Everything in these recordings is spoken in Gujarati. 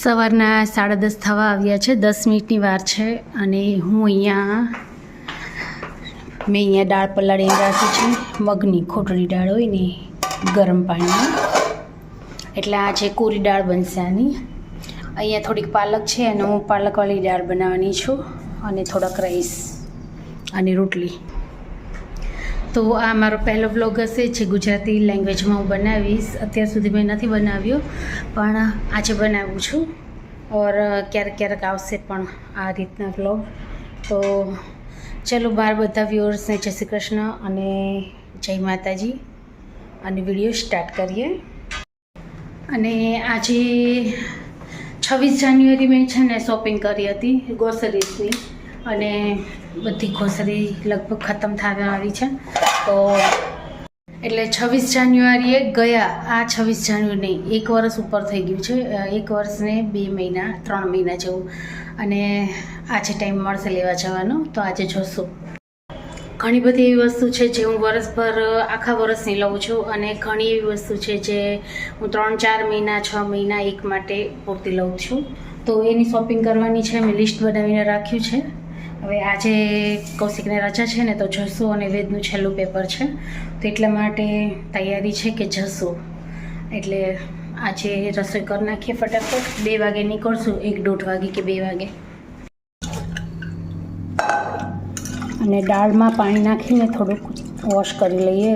સવારના સાડા દસ થવા આવ્યા છે. દસ મિનિટની વાર છે અને હું અહીંયા, મેં અહીંયા દાળ પલાળીને રાખી છે. મગની ખોટડી દાળ હોય ને, ગરમ પાણીમાં એટલે આ છે કોરી દાળ બનશે આની અહીંયા થોડીક પાલક છે અને હું પાલકવાળી દાળ બનાવવાની છું અને થોડાક રાઈસ અને રોટલી. તો આ મારો પહેલો વ્લોગ હશે જે ગુજરાતી લેંગ્વેજમાં હું બનાવીશ. અત્યાર સુધી મેં નથી બનાવ્યો, પણ આજે બનાવું છું. ઓર ક્યારેક ક્યારેક આવશે પણ આ રીતના વ્લોગ તો ચલો, બાર બધા વ્યુઅર્સને જય શ્રી કૃષ્ણ અને જય માતાજી. અને વીડિયો સ્ટાર્ટ કરીએ. અને આજે છવ્વીસ જાન્યુઆરી મેં છે ને શોપિંગ કરી હતી ગ્રોસરીઝની અને બધી ગ્રોસરી લગભગ ખતમ થવા આવી છે. તો એટલે છવ્વીસ જાન્યુઆરીએ ગયા. આ છવ્વીસ જાન્યુઆરી નહીં એક વર્ષ ઉપર થઈ ગયું છે. એક વર્ષને બે મહિના, ત્રણ મહિના જેવું. અને આજે ટાઈમ મળશે લેવા જવાનો. તો આજે જોશું. ઘણી બધી એવી વસ્તુ છે જે હું વરસભર આખા વર્ષની લઉં છું અને ઘણી એવી વસ્તુ છે જે હું ત્રણ, ચાર મહિના, છ મહિના એક માટે પૂરતી લઉં છું. તો એની શોપિંગ કરવાની છે. મેં લિસ્ટ બનાવીને રાખ્યું છે. હવે આજે કૌશિકને રજા છે ને, તો જસુ અને વેદનું છેલ્લું પેપર છે. તો એટલા માટે તૈયારી છે કે જસુ. એટલે આજે રસોઈ કરી નાખીએ ફટાફટ. બે વાગે નીકળશું, એક દોઢ વાગે કે બે વાગે. અને દાળમાં પાણી નાખીને થોડુંક વોશ કરી લઈએ.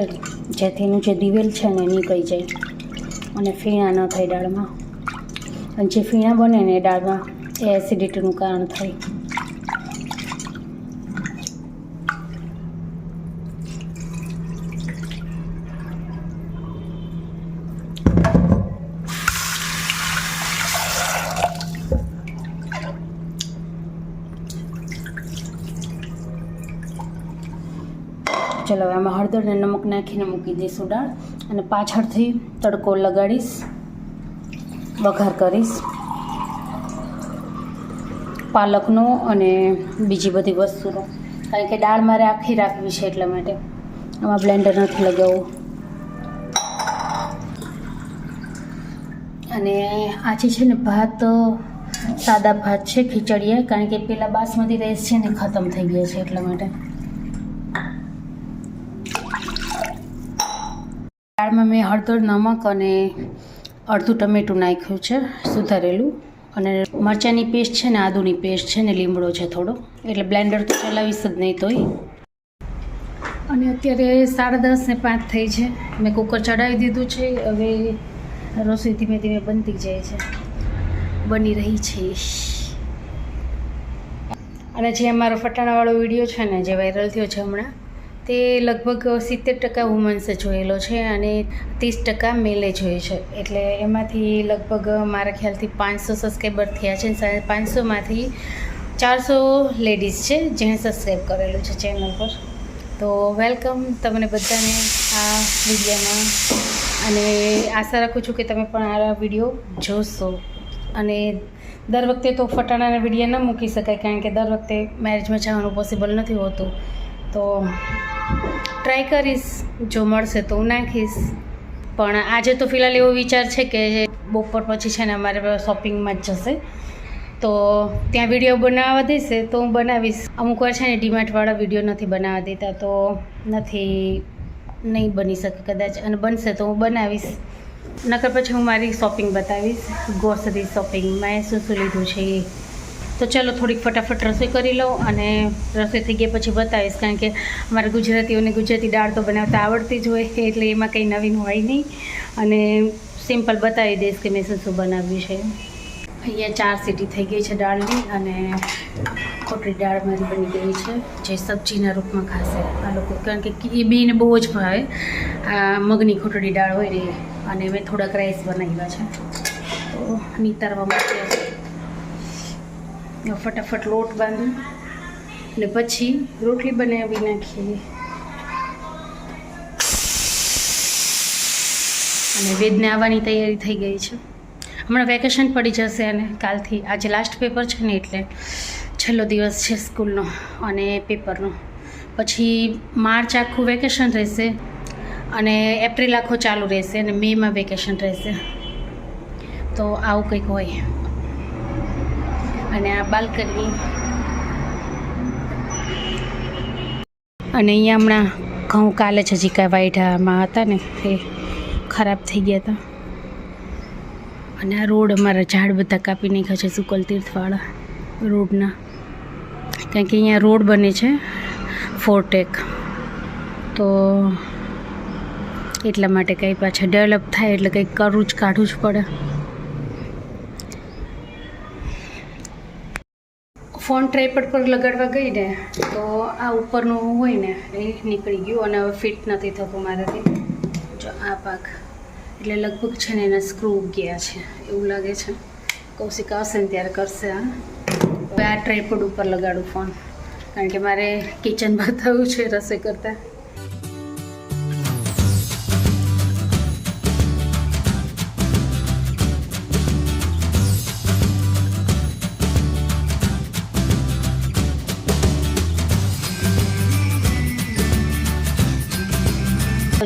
જેથી એનું જે દિવેલ છે ને નીકળી જાય. અને ફીણા ન થાય દાળમાં. અને જે ફીણા બને ને દાળમાં એ એસિડિટીનું કારણ થાય. ચલો આમાં હળદર અને નમક નાખીને મૂકી દઈશું દાળ. અને પાછળથી તડકો લગાડીશ, વઘાર કરીશ. પાલકનો અને બીજી બધી વસ્તુનો. કારણ કે દાળ મારે આખી રાખવી છે એટલા માટે. આમાં બ્લેન્ડર નથી લગાવવું. અને આજે છે ને ભાત, સાદા ભાત છે, ખીચડીએ. કારણ કે પેલા બાસમતી રાઈસ છે ને ખતમ થઈ ગયા છે એટલા માટે. દાળમાં મેં હળદર, નમક અને અડધું ટમેટું નાખ્યું છે, સુધારેલું. અને મરચાંની પેસ્ટ છે ને, આદુની પેસ્ટ છે ને, લીમડો છે થોડો. એટલે બ્લેન્ડર તો ચલાવીશ જ નહીં તોય. અને અત્યારે સાડા દસ ને પાંચ થઈ છે. મેં કુકર ચડાવી દીધું છે. હવે રસોઈ ધીમે ધીમે બનતી જાય છે. બની રહી છે. અને જે અમારો ફટાણાવાળો વીડિયો છે ને, જે વાયરલ થયો છે હમણાં તે લગભગ સિત્તેર ટકા વુમન્સે જોયેલો છે અને ત્રીસ ટકા મેલે જોઈ છે. એટલે એમાંથી લગભગ મારા ખ્યાલથી પાંચસો સબસ્ક્રાઈબર થયા છે અને પાંચસોમાંથી ચારસો લેડીઝ છે જેણે સબસ્ક્રાઈબ કરેલું છે ચેનલ પર. તો વેલકમ તમને બધાને આ વિડીયોમાં. અને આશા રાખું છું કે તમે પણ આ વીડિયો જોશો. અને દર વખતે તો ફટાણાના વીડિયો ન મૂકી શકાય કારણ કે દર વખતે મેરેજમાં જવાનું પોસિબલ નથી હોતું. તો ટ્રાય કરીશ, જો મળશે તો હું નાખીશ. પણ આજે તો ફિલહાલ એવો વિચાર છે કે બપોર પછી છે ને અમારે શોપિંગમાં જ જશે. તો ત્યાં વીડિયો બનાવવા દેશે તો હું બનાવીશ. અમુક વાર છે ને ડીમાર્ટવાળા વીડિયો નથી બનાવવા દેતા, તો નથી, નહીં બની શકે કદાચ. અને બનશે તો હું બનાવીશ. નકર પછી હું મારી શોપિંગ બતાવીશ. ગ્રોસરી શોપિંગ મેં શું શું લીધું છે એ. તો ચાલો થોડીક ફટાફટ રસોઈ કરી લઉં અને રસોઈ થઈ ગયા પછી બતાવીશ, કારણ કે અમારા ગુજરાતીઓને ગુજરાતી દાળ તો બનાવતા આવડતી જ હોય, એટલે એમાં કંઈ નવીન હોય નહીં. અને સિમ્પલ બતાવી દઈશ કે મેં શું શું બનાવ્યું છે. અહીંયા ચાર સીટી થઈ ગઈ છે દાળની અને ખોટરી દાળ મારી બની ગઈ છે, જે સબ્જીના રૂપમાં ખાશે આ લોકો, કારણ કે એ બેને બહુ જ ભાવે. આ મગની ખોટડી દાળ હોય ને, અને મેં થોડાક રાઈસ બનાવ્યા છે. તો નીતારવા હવે ફટાફટ લોટ બાંધી. ને પછી રોટલી બનાવી નાખીએ. અને વેદને આવવાની તૈયારી થઈ ગઈ છે. હમણાં વેકેશન પડી જશે અને કાલથી આજે લાસ્ટ પેપર છે ને એટલે છેલ્લો દિવસ છે સ્કૂલનો અને પેપરનો પછી માર્ચ આખું વેકેશન રહેશે અને એપ્રિલ આખો ચાલુ રહેશે અને મેમાં વેકેશન રહેશે. તો આવું કંઈક હોય. અને આ બાલ્કની. અને અહીંયા હમણાં ઘઉં કાલે જ હજી કાંઈ વાયઢામાં હતા ને, એ ખરાબ થઈ ગયા હતા. અને આ રોડ અમારા ઝાડ બધા કાપી નાખ્યા છે સુકલ તીર્થવાળા રોડના. કારણ કે અહીંયા રોડ બને છે ફોરટેક. તો એટલા માટે કંઈ પાછા ડેવલપ થાય એટલે કંઈક કરવું જ કાઢવું જ પડે. ફોન ટ્રાયપડ પર લગાડવા ગઈ ને, તો આ ઉપરનું હોય ને, એ નીકળી ગયું અને હવે ફિટ નથી થતું મારાથી. જો આ પાક, એટલે લગભગ છે ને એના સ્ક્રૂ ગયા છે, એવું લાગે છે. કૌશિક આવશે ને ત્યારે કરશે આ હવે આ ટ્રાયપડ ઉપર લગાડું ફોન, કારણ કે મારે કિચન બતાવવું છે રસોઈ કરતાં.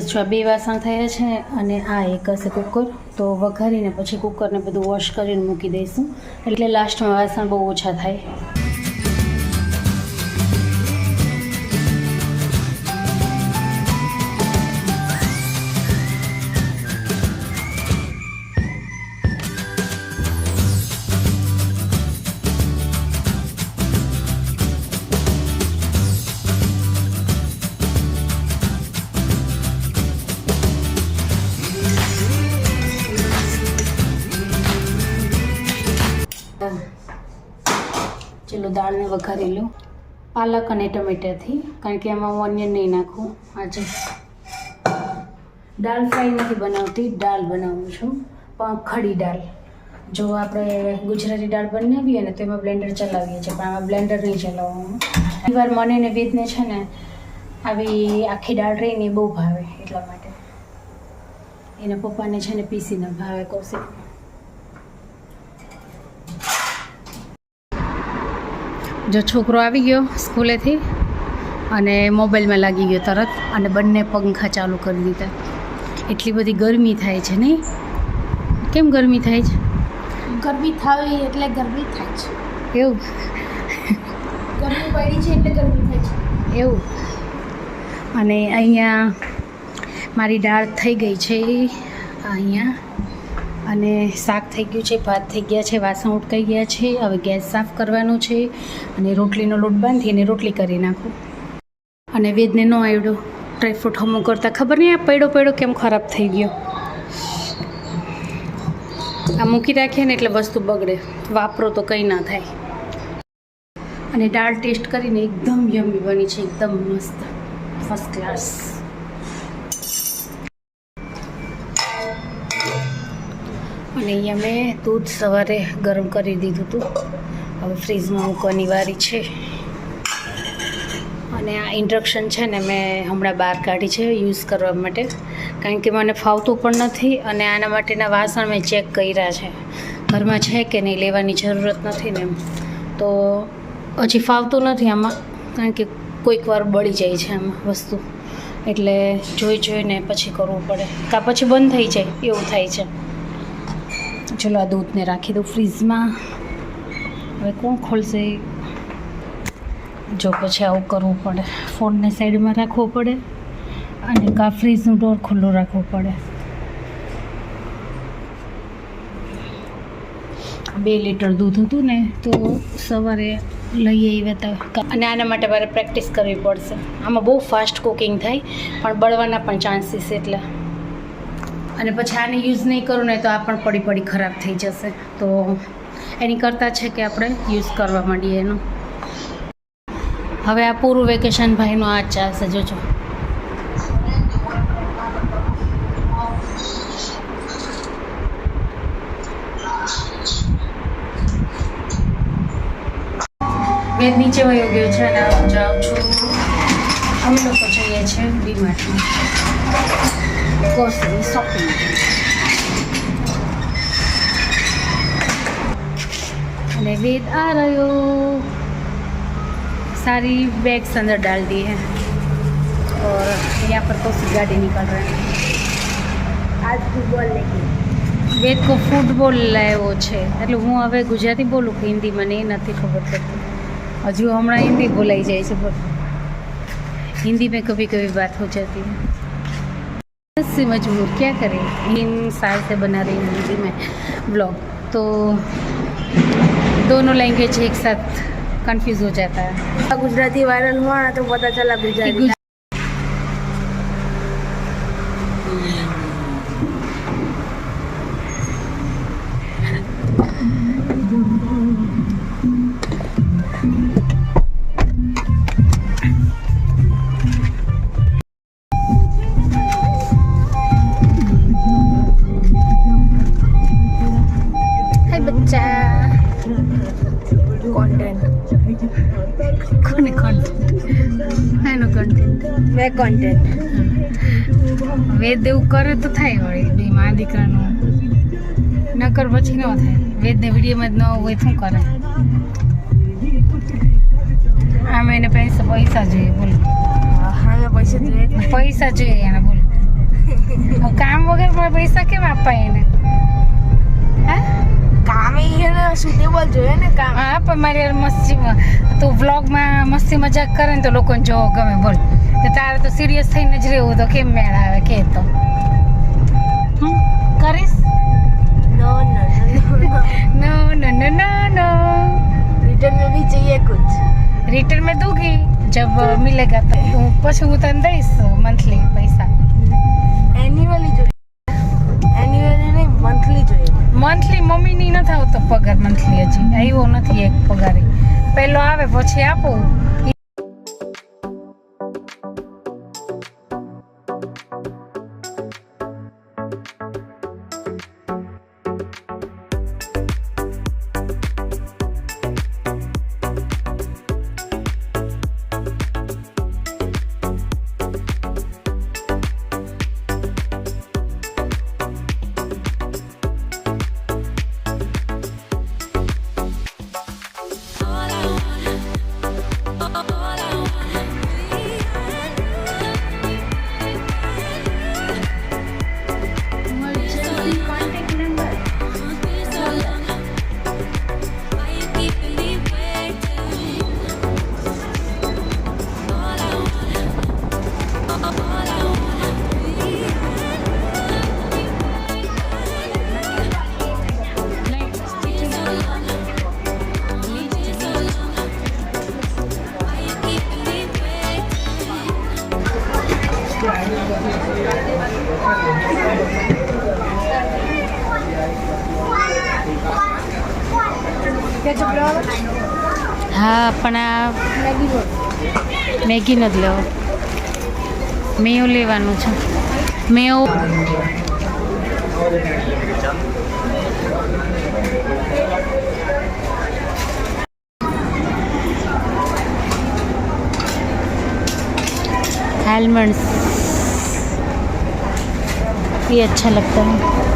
જો બે વાસણ થયા છે અને આ એક હશે કુકર. તો વઘારીને પછી કુકરને બધું વોશ કરીને મૂકી દઈશું. એટલે લાસ્ટમાં વાસણ બહુ ઓછા થાય. ચલો વઘારી લઉં પાલક અને ટમેટાથી, કારણ કે એમાં હું ઓનિયન નહીં નાખું. આજે દાળ ફ્રાય નથી બનાવતી, દાળ બનાવું છું. પણ ખડી દાળ. જો આપણે ગુજરાતી દાળ બનાવીએ ને તો એમાં બ્લેન્ડર ચલાવીએ છીએ, પણ આમાં બ્લેન્ડર નહીં ચલાવવાનું. ઘણી વાર મને ને વેદને છે ને, આવી આખી દાળ રહીને બહુ ભાવે એટલા માટે. એના પપ્પાને છે ને પીસીને ભાવે કૌશિક જો છોકરો આવી ગયો સ્કૂલેથી અને મોબાઈલમાં લાગી ગયો તરત અને બંને પંખા ચાલુ કરી દીધા. એટલી બધી ગરમી થાય છે નહીં? કેમ ગરમી થાય છે? ગરમી થાય એટલે ગરમી થાય છે. એવું? ગરમી પડી છે એટલે ગરમી થાય છે. એવું? અને અહીંયા મારી દાળ થઈ ગઈ છે અહીંયા અને શાક થઈ ગયું છે, ભાત થઈ ગયા છે, વાસણ ઉટકાઈ ગયા છે, હવે ગેસ સાફ કરવાનો છે અને રોટલીનો લોટ બાંધીને રોટલી કરી નાખું. અને વેદને ન આવડ્યો. ડ્રાયફ્રૂટ હમું કરતાં ખબર નહીં આ પૈડો પૈડો કેમ ખરાબ થઈ ગયો. આ મૂકી રાખીએ ને એટલે વસ્તુ બગડે. વાપરો તો કંઈ ના થાય. અને દાળ ટેસ્ટ કરીને એકદમ યમી બની છે, એકદમ મસ્ત ફર્સ્ટ ક્લાસ અને અહીંયા મેં દૂધ સવારે ગરમ કરી દીધું હતું. હવે ફ્રીજમાં મૂકવાની વારી છે. અને આ ઇન્ડક્શન છે ને મેં હમણાં બહાર કાઢી છે, યુઝ કરવા માટે. કારણ કે મને ફાવતું પણ નથી અને આના માટેના વાસણ મેં ચેક કર્યા છે. ઘરમાં છે કે નહીં લેવાની જરૂરત નથી ને એમ. તો હજી ફાવતું નથી આમાં, કારણ કે કોઈક વાર બળી જાય છે આમાં વસ્તુ. એટલે જોઈ જોઈને પછી કરવું પડે. કાં પછી બંધ થઈ જાય, એવું થાય છે. ચલો આ દૂધને રાખી દઉં ફ્રીજમાં હવે કોણ ખોલશે? જો પછી આવું કરવું પડે. ફોનને સાઈડમાં રાખવો પડે અને કા ફ્રીજનું ડોર ખુલ્લું રાખવું પડે. બે લીટર દૂધ હતું ને, તો સવારે લઈ આવી હતા અને આના માટે મારે પ્રેક્ટિસ કરવી પડશે. આમાં બહુ ફાસ્ટ કુકિંગ થાય, પણ બળવાના પણ ચાન્સીસ એટલે. અને પછી આને યુઝ નહીં કરું ને તો આ પણ પડી પડી ખરાબ થઈ જશે. તો એની કરતાં છે કે આપણે યુઝ કરવા માંડીએ એનું. હવે આ પૂરું વેકેશન ભાઈનો આ ચાલશે, જોજો. મેં નીચે વયો ગયો છે અને હું જાઉં છું. અમે લોકો જઈએ છીએ ડીમાર્ટમાં. grocery shopping. અને વેદ આ રહ્યો सारी बैग्स अंदर डाल दिए हैं और यहाँ पर तो गाड़ी निकल रहे हैं આજ ફૂટબોલ નહીં વેદ કો ફૂટબોલ वो છે એટલે હું હવે ગુજરાતી બોલું કે હિન્દી મને નથી ખબર પડતી હજુ હમણાં હિન્દી બોલાઈ જાય છે હિન્દી મેં કભી કભી વાત હો જતી बस मजबूर क्या करें? तीन साल से बना रही हूँ हिंदी में ब्लॉग तो दोनों लैंग्वेज एक साथ कंफ्यूज हो जाता है। गुजराती वायरल हुआ ना तो पता चला गुजराती गुज- કોન્ટેન્ટ વેદ એવું કરે તો થાય વળી બે મા દીકરાનું. નકર પછી ન થાય. વેદને વિડીયોમાં જ ન હોય શું કરે? આમ એને પૈસા પૈસા જોઈએ બોલ. પૈસા જોઈએ પૈસા જોઈએ એને બોલ. કામ વગર પણ પૈસા કેમ આપાય એને? હા? કામ સુટેબલ જોઈએ ને કામ. હા પણ મારી મસ્તી તું વ્લોગમાં મસ્તી મજાક કરે ને તો લોકોને જોવો ગમે બોલ. તો તારે તો સિરિયસ થઈને જ રહેવું તો કેમ મેળ આવે કે તો? કરીશ? નો નો નો નો નો નો નો रिटर्न में भी चाहिए कुछ रिटर्न में दूंगी जब मिलेगा तो પછી હું તને દઈશ મંથલી પૈસા. એન્યુઅલી જોઈએ. એન્યુઅલી નહીં મંથલી જોઈએ. મંથલી મમ્મીની નથી આવતો પગાર મંથલી હજી. આવ્યો નથી એક પગારે. પહેલો આવે પછી આપું. મેગી નથી લેવો મેયો લેવાનું છે મેયો आलमंड्स ये अच्छा लगता है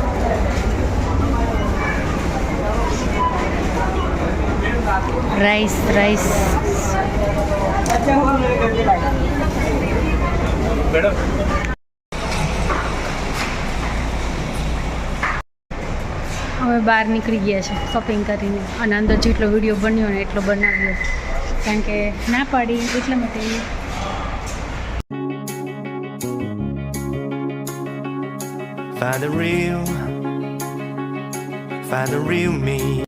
રાઈસ રાઈસ હવે બહાર નીકળી ગયા છે શોપિંગ કરીને. અને અંદર જેટલો વીડિયો બન્યો ને એટલો બનાવ્યો. કારણ કે ના પાડી એટલા માટે. Find the real, find the real me.